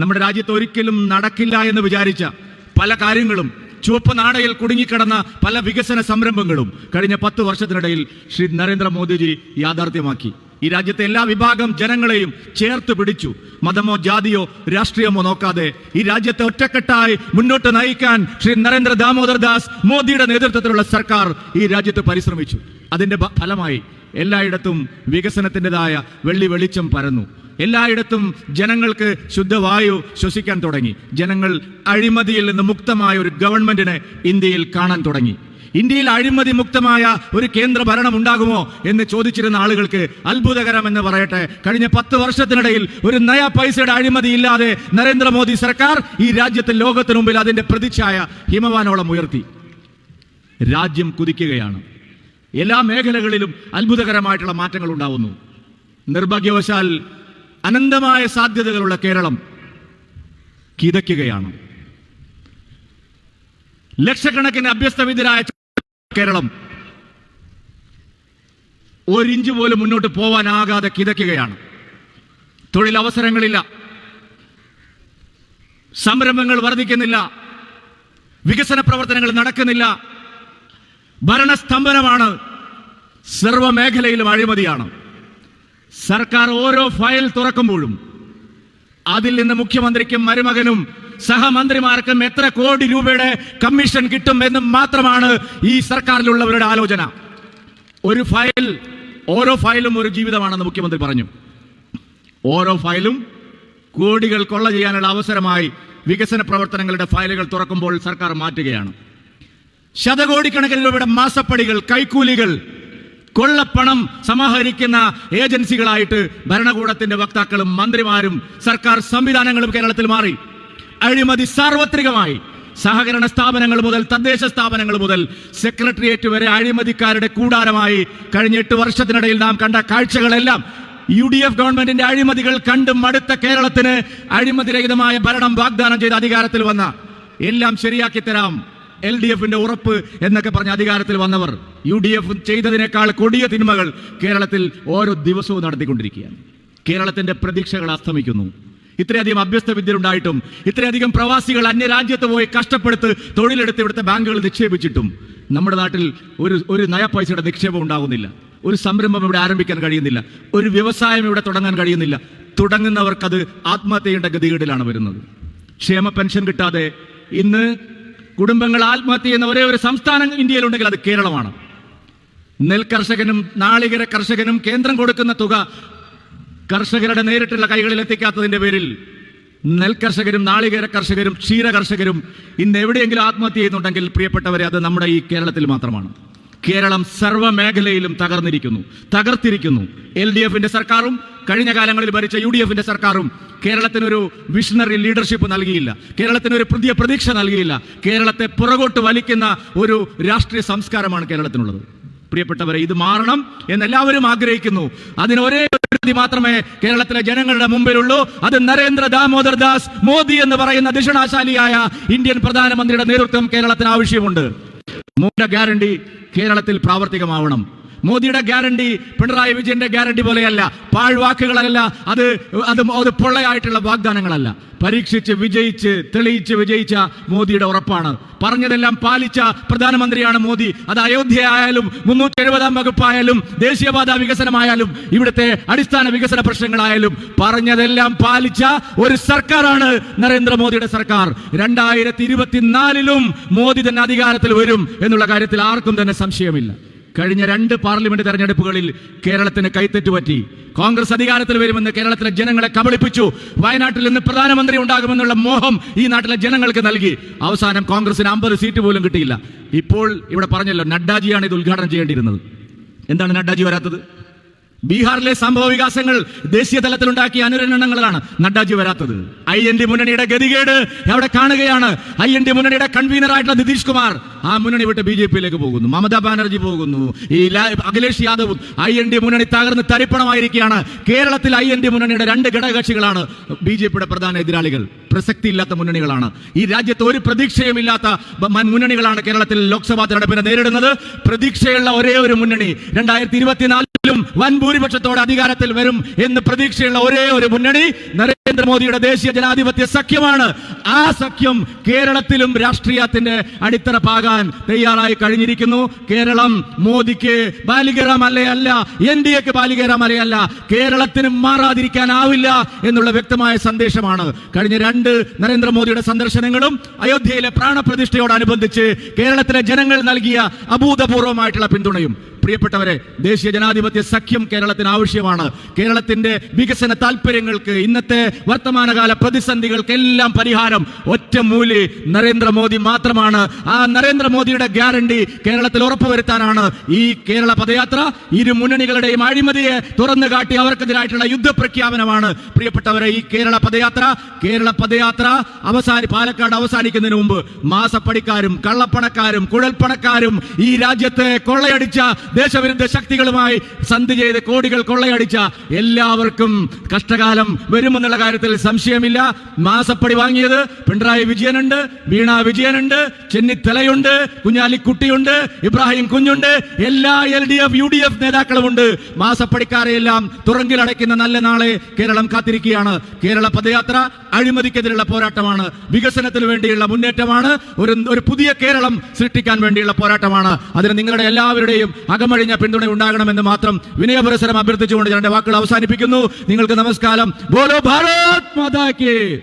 നമ്മുടെ രാജ്യത്ത് ഒരിക്കലും നടക്കില്ല എന്ന് വിചാരിച്ച പല കാര്യങ്ങളും ചുവപ്പ് നാടയിൽ കുടുങ്ങിക്കിടന്ന പല വികസന സംരംഭങ്ങളും കഴിഞ്ഞ പത്ത് വർഷത്തിനിടയിൽ ശ്രീ നരേന്ദ്രമോദിജി യാഥാർത്ഥ്യമാക്കി. ഈ രാജ്യത്തെ എല്ലാ വിഭാഗം ജനങ്ങളെയും ചേർത്ത് പിടിച്ചു. മതമോ ജാതിയോ രാഷ്ട്രീയമോ നോക്കാതെ ഈ രാജ്യത്തെ ഒറ്റക്കെട്ടായി മുന്നോട്ട് നയിക്കാൻ ശ്രീ നരേന്ദ്ര ദാമോദർ ദാസ് മോദിയുടെ നേതൃത്വത്തിലുള്ള സർക്കാർ ഈ രാജ്യത്ത് പരിശ്രമിച്ചു. അതിന്റെ ഫലമായി എല്ലായിടത്തും വികസനത്തിന്റെതായ വെള്ളി വെളിച്ചം പരന്നു. എല്ലായിടത്തും ജനങ്ങൾക്ക് ശുദ്ധവായു ശ്വസിക്കാൻ തുടങ്ങി. ജനങ്ങൾ അഴിമതിയിൽ നിന്ന് മുക്തമായ ഒരു ഗവൺമെന്റിനെ ഇന്ത്യയിൽ കാണാൻ തുടങ്ങി. ഇന്ത്യയിൽ അഴിമതി മുക്തമായ ഒരു കേന്ദ്ര ഭരണം ഉണ്ടാകുമോ എന്ന് ചോദിച്ചിരുന്ന ആളുകൾക്ക് അത്ഭുതകരം എന്ന് പറയട്ടെ. കഴിഞ്ഞ പത്ത് വർഷത്തിനിടയിൽ ഒരു നയ പൈസയുടെ അഴിമതി ഇല്ലാതെ നരേന്ദ്രമോദി സർക്കാർ ഈ രാജ്യത്തെ ലോകത്തിന് മുമ്പിൽ അതിന്റെ പ്രതിച്ഛായ ഹിമവാനോളം ഉയർത്തി. രാജ്യം കുതിക്കുകയാണ്. എല്ലാ മേഖലകളിലും അത്ഭുതകരമായിട്ടുള്ള മാറ്റങ്ങൾ ഉണ്ടാവുന്നു. നിർഭാഗ്യവശാൽ അനന്തമായ സാധ്യതകളുള്ള കേരളം കിതയ്ക്കുകയാണ്. ലക്ഷക്കണക്കിന് അഭ്യസ്തവിദ്യരായ കേരളം ഒരിഞ്ച് പോലും മുന്നോട്ട് പോവാനാകാതെ കിതയ്ക്കുകയാണ്. തൊഴിലവസരങ്ങളില്ല. സംരംഭങ്ങൾ വർദ്ധിക്കുന്നില്ല. വികസന പ്രവർത്തനങ്ങൾ നടക്കുന്നില്ല. ഭരണസ്തംഭനമാണ് സർവമേഖലയിലും അഴിമതിയാണ്. സർക്കാർ ഓരോ ഫയൽ തുറക്കുമ്പോഴും അതിൽ നിന്ന് മുഖ്യമന്ത്രിക്കും മരുമകനും സഹമന്ത്രിമാർക്കും എത്ര കോടി രൂപയുടെ കമ്മീഷൻ കിട്ടും എന്ന് മാത്രമാണ് ഈ സർക്കാരിലുള്ളവരുടെ ആലോചന. ഒരു ഫയൽ ഓരോ ഫയലും ഒരു ജീവിതമാണെന്ന് മുഖ്യമന്ത്രി പറഞ്ഞു. ഓരോ ഫയലും കോടികൾ കൊള്ള ചെയ്യാനുള്ള അവസരമായി വികസന പ്രവർത്തനങ്ങളുടെ ഫയലുകൾ തുറക്കുമ്പോൾ സർക്കാർ മാറ്റുകയാണ്. ശതകോടിക്കണക്കിന് രൂപയുടെ മാസപ്പടികൾ കൈക്കൂലികൾ കൊള്ളപ്പണം സമാഹരിക്കുന്ന ഏജൻസികളായിട്ട് ഭരണകൂടത്തിന്റെ വക്താക്കളും മന്ത്രിമാരും സർക്കാർ സംവിധാനങ്ങളും കേരളത്തിൽ മാറി. അഴിമതി സാർവത്രികമായി. സഹകരണ സ്ഥാപനങ്ങൾ മുതൽ തദ്ദേശ സ്ഥാപനങ്ങൾ മുതൽ സെക്രട്ടേറിയറ്റ് വരെ അഴിമതിക്കാരുടെ കൂടാരമായി കഴിഞ്ഞ എട്ട് വർഷത്തിനിടയിൽ നാം കണ്ട കാഴ്ചകളെല്ലാം യു ഡി എഫ് ഗവൺമെന്റിന്റെ അഴിമതികൾ കണ്ടും മടുത്ത കേരളത്തിന് അഴിമതിരഹിതമായ ഭരണം വാഗ്ദാനം ചെയ്ത് അധികാരത്തിൽ വന്ന എല്ലാം ശരിയാക്കി തരാം. എൽ ഡി എഫിന്റെ ഉറപ്പ് എന്നൊക്കെ പറഞ്ഞ അധികാരത്തിൽ വന്നവർ യു ഡി എഫ് ചെയ്തതിനേക്കാൾ കൊടിയ തിന്മകൾ കേരളത്തിൽ ഓരോ ദിവസവും നടത്തിക്കൊണ്ടിരിക്കുകയാണ്. കേരളത്തിന്റെ പ്രതീക്ഷകൾ അസ്തമിക്കുന്നു. ഇത്രയധികം അഭ്യസ്ത വിദ്യരുണ്ടായിട്ടും ഇത്രയധികം പ്രവാസികൾ അന്യരാജ്യത്ത് പോയി കഷ്ടപ്പെടുത്ത് തൊഴിലെടുത്ത് ഇവിടുത്തെ ബാങ്കുകൾ നിക്ഷേപിച്ചിട്ടും നമ്മുടെ നാട്ടിൽ ഒരു ഒരു നയപൈസയുടെ നിക്ഷേപം ഉണ്ടാകുന്നില്ല ഒരു സംരംഭം ഇവിടെ ആരംഭിക്കാൻ കഴിയുന്നില്ല. ഒരു വ്യവസായം ഇവിടെ തുടങ്ങാൻ കഴിയുന്നില്ല. തുടങ്ങുന്നവർക്കത് ആത്മഹത്യയുടെ ഗതികേടിലാണ് വരുന്നത്. ക്ഷേമ പെൻഷൻ കിട്ടാതെ ഇന്ന് കുടുംബങ്ങൾ ആത്മഹത്യ ചെയ്യുന്ന ഒരേ ഒരു സംസ്ഥാനം ഇന്ത്യയിലുണ്ടെങ്കിൽ അത് കേരളമാണ്. നെൽ കർഷകനും നാളികര കർഷകനും കേന്ദ്രം കൊടുക്കുന്ന തുക കർഷകരുടെ നേരിട്ടുള്ള കൈകളിൽ എത്തിക്കാത്തതിന്റെ പേരിൽ നെൽകർഷകരും നാളികേര കർഷകരും ക്ഷീര കർഷകരും ഇന്ന് എവിടെയെങ്കിലും ആത്മഹത്യ ചെയ്യുന്നുണ്ടെങ്കിൽ പ്രിയപ്പെട്ടവരെ അത് നമ്മുടെ ഈ കേരളത്തിൽ മാത്രമാണ്. കേരളം സർവ മേഖലയിലും തകർന്നിരിക്കുന്നു തകർത്തിരിക്കുന്നു. എൽ ഡി എഫിന്റെ സർക്കാരും കഴിഞ്ഞ കാലങ്ങളിൽ ഭരിച്ച യു ഡി എഫിന്റെ സർക്കാരും കേരളത്തിനൊരു വിഷണറി ലീഡർഷിപ്പ് നൽകിയില്ല. കേരളത്തിനൊരു പുതിയ പ്രതീക്ഷ നൽകിയില്ല. കേരളത്തെ പുറകോട്ട് വലിക്കുന്ന ഒരു രാഷ്ട്രീയ സംസ്കാരമാണ് കേരളത്തിനുള്ളത്. പ്രിയപ്പെട്ടവരെ ഇത് മാറണം എന്ന് എല്ലാവരും ആഗ്രഹിക്കുന്നു. അതിനൊരേ ഒരു മാത്രമേ കേരളത്തിലെ ജനങ്ങളുടെ മുമ്പിലുള്ളൂ. അത് നരേന്ദ്ര ദാമോദർ ദാസ് മോദി എന്ന് പറയുന്ന ദിഷണാശാലിയായ ഇന്ത്യൻ പ്രധാനമന്ത്രിയുടെ നേതൃത്വം കേരളത്തിന് ആവശ്യമുണ്ട്. മൂല ഗ്യാരണ്ടി കേരളത്തിൽ പ്രാവർത്തികമാവണം. മോദിയുടെ ഗ്യാരണ്ടി പിണറായി വിജയന്റെ ഗ്യാരണ്ടി പോലെയല്ല. പാഴ്വാക്കുകളല്ല. അത് അത് അത് പൊള്ളയായിട്ടുള്ള വാഗ്ദാനങ്ങളല്ല. പരീക്ഷിച്ച് വിജയിച്ച് തെളിയിച്ച് വിജയിച്ച മോദിയുടെ ഉറപ്പാണ്. പറഞ്ഞതെല്ലാം പാലിച്ച പ്രധാനമന്ത്രിയാണ് മോദി. അത് അയോധ്യ ആയാലും മുന്നൂറ്റി എഴുപതാം വകുപ്പായാലും ദേശീയപാത വികസനമായാലും ഇവിടുത്തെ അടിസ്ഥാന വികസന പ്രശ്നങ്ങളായാലും പറഞ്ഞതെല്ലാം പാലിച്ച ഒരു സർക്കാരാണ് നരേന്ദ്രമോദിയുടെ സർക്കാർ. രണ്ടായിരത്തി ഇരുപത്തിനാലിലും മോദി തന്നെ അധികാരത്തിൽ വരും എന്നുള്ള കാര്യത്തിൽ ആർക്കും തന്നെ സംശയമില്ല. കഴിഞ്ഞ രണ്ട് പാർലമെന്റ് തെരഞ്ഞെടുപ്പുകളിൽ കേരളത്തിന് കൈത്തെറ്റ് പറ്റി. കോൺഗ്രസ് അധികാരത്തിൽ വരുമെന്ന് കേരളത്തിലെ ജനങ്ങളെ കബളിപ്പിച്ചു. വയനാട്ടിൽ നിന്ന് പ്രധാനമന്ത്രി ഉണ്ടാകുമെന്നുള്ള മോഹം ഈ നാട്ടിലെ ജനങ്ങൾക്ക് നൽകി. അവസാനം കോൺഗ്രസിന് അമ്പത് സീറ്റ് പോലും കിട്ടിയില്ല. ഇപ്പോൾ ഇവിടെ പറഞ്ഞല്ലോ നഡ്ഡാജിയാണ് ഇത് ഉദ്ഘാടനം ചെയ്യേണ്ടിയിരുന്നത്. എന്താണ് നഡ്ഡാജി വരാത്തത്? ബീഹാറിലെ സംഭവ വികാസങ്ങൾ ദേശീയ തലത്തിലുണ്ടാക്കിയ അനുരണനങ്ങളാണ് നഡ്ഡാജി വരാത്തത്. ഐ എൻ ഡി മുന്നണിയുടെ ഗതികേട് അവിടെ കാണുകയാണ്. ഐ എൻ ഡി മുന്നണിയുടെ കൺവീനർ ആയിട്ടുള്ള നിതീഷ് കുമാർ ആ മുന്നണി വിട്ട് ബി ജെ പിയിലേക്ക് പോകുന്നു. മമതാ ബാനർജി പോകുന്നു. ഈ അഖിലേഷ് യാദവും ഐ എൻ ഡി മുന്നണി തകർന്ന് തരിപ്പണമായിരിക്കുകയാണ്. കേരളത്തിൽ ഐ എൻ ഡി മുന്നണിയുടെ രണ്ട് ഘടകകക്ഷികളാണ് ബി ജെ പിയുടെ പ്രധാന എതിരാളികൾ. പ്രസക്തിയില്ലാത്ത മുന്നണികളാണ്. ഈ രാജ്യത്ത് ഒരു പ്രതീക്ഷയുമില്ലാത്ത ഇല്ലാത്ത മുന്നണികളാണ് കേരളത്തിൽ ലോക്സഭാ തെരഞ്ഞെടുപ്പിനെ നേരിടുന്നത്. പ്രതീക്ഷയുള്ള ഒരേ ഒരു മുന്നണി രണ്ടായിരത്തി ഇരുപത്തിനാലിലും വൻ ഭൂരിപക്ഷത്തോടെ അധികാരത്തിൽ വരും എന്ന് പ്രതീക്ഷയുള്ള ഒരേ ഒരു മുന്നണി നരേന്ദ്രമോദിയുടെ ദേശീയ ജനാധിപത്യ സഖ്യമാണ്. ആ സഖ്യം കേരളത്തിലും രാഷ്ട്രീയത്തിന്റെ അടിത്തറ പാകാൻ തയ്യാറായി കഴിഞ്ഞിരിക്കുന്നു. കേരളം മോദിക്ക് ബാലികേറ മലയല്ല എൻ ഡി എക്ക് ബാലികേറ മലയല്ല കേരളത്തിന് മാറാതിരിക്കാനാവില്ല എന്നുള്ള വ്യക്തമായ സന്ദേശമാണ്. കഴിഞ്ഞ രണ്ട് നരേന്ദ്രമോദിയുടെ സന്ദർശനങ്ങളും അയോധ്യയിലെ പ്രാണപ്രതിഷ്ഠയോടനുബന്ധിച്ച് കേരളത്തിലെ ജനങ്ങൾ നൽകിയ അഭൂതപൂർവമായിട്ടുള്ള പിന്തുണയും. പ്രിയപ്പെട്ടവരെ ദേശീയ ജനാധിപത്യ സഖ്യം കേരളത്തിന് ആവശ്യമാണ്. കേരളത്തിന്റെ വികസന താല്പര്യങ്ങൾക്ക് ഇന്നത്തെ വർത്തമാനകാല പ്രതിസന്ധികൾക്കെല്ലാം പരിഹാരം ഒറ്റമൂലി നരേന്ദ്രമോദി മാത്രമാണ്. ആ നരേന്ദ്രമോദിയുടെ ഗ്യാരണ്ടി കേരളത്തിൽ ഉറപ്പുവരുത്താനാണ് ഈ കേരള പദയാത്ര. ഇരു മുന്നണികളുടെയും അഴിമതിയെ തുറന്നു കാട്ടി അവർക്കെതിരായിട്ടുള്ള യുദ്ധപ്രഖ്യാപനമാണ്. പ്രിയപ്പെട്ടവരെ ഈ കേരള പദയാത്ര കേരള പദയാത്ര അവസാന പാലക്കാട് അവസാനിക്കുന്നതിന് മുമ്പ് മാസപ്പടിക്കാരും കള്ളപ്പണക്കാരും കുഴൽപ്പണക്കാരും ഈ രാജ്യത്തെ കൊള്ളയടിച്ച ദേശവിരുദ്ധ ശക്തികളുമായി സന്ധി ചെയ്ത് കോടികൾ കൊള്ളയടിച്ച എല്ലാവർക്കും കഷ്ടകാലം വരുമെന്നുള്ള കാര്യത്തിൽ സംശയമില്ല. മാസപ്പടി വാങ്ങിയത് പിണറായി വിജയനുണ്ട് വീണ വിജയനുണ്ട് ചെന്നിത്തലയുണ്ട് കുഞ്ഞാലിക്കുട്ടിയുണ്ട് ഇബ്രാഹിം കുഞ്ഞുണ്ട് എല്ലാ L D F U D F നേതാക്കളുമുണ്ട്. മാസപ്പടിക്കാരെയെല്ലാം തുറങ്കിലടയ്ക്കുന്ന നല്ല നാളെ കേരളം കാത്തിരിക്കുകയാണ്. കേരള പദയാത്ര അഴിമതിക്കെതിരെയുള്ള പോരാട്ടമാണ്. വികസനത്തിന് വേണ്ടിയുള്ള മുന്നേറ്റമാണ്. ഒരു ഒരു പുതിയ കേരളം സൃഷ്ടിക്കാൻ വേണ്ടിയുള്ള പോരാട്ടമാണ്. അതിന് നിങ്ങളുടെ എല്ലാവരുടെയും അകമഴിഞ്ഞ പിന്തുണ ഉണ്ടാകണമെന്ന് മാത്രം വിനയപുരസരം അഭ്യർത്ഥിച്ചുകൊണ്ട് ഞാൻ വാക്കുകൾ അവസാനിപ്പിക്കുന്നു. നിങ്ങൾക്ക് നമസ്കാരം. ബോലോ ഭാരത് മാതാ കി.